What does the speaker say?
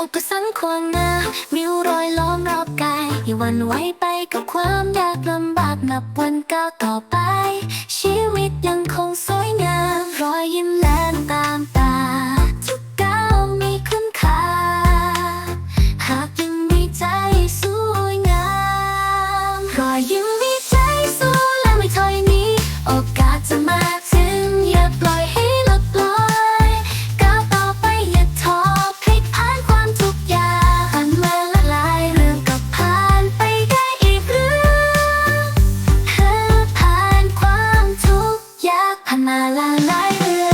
อุปสรรคควงหน้ามีรอยล้อมรอบกายอย่าวันไว้ไปกับความยากลำบากนับวันก้าวต่อไป ชีวิตยังคงสวยงามรอยยิ้ม 離らないで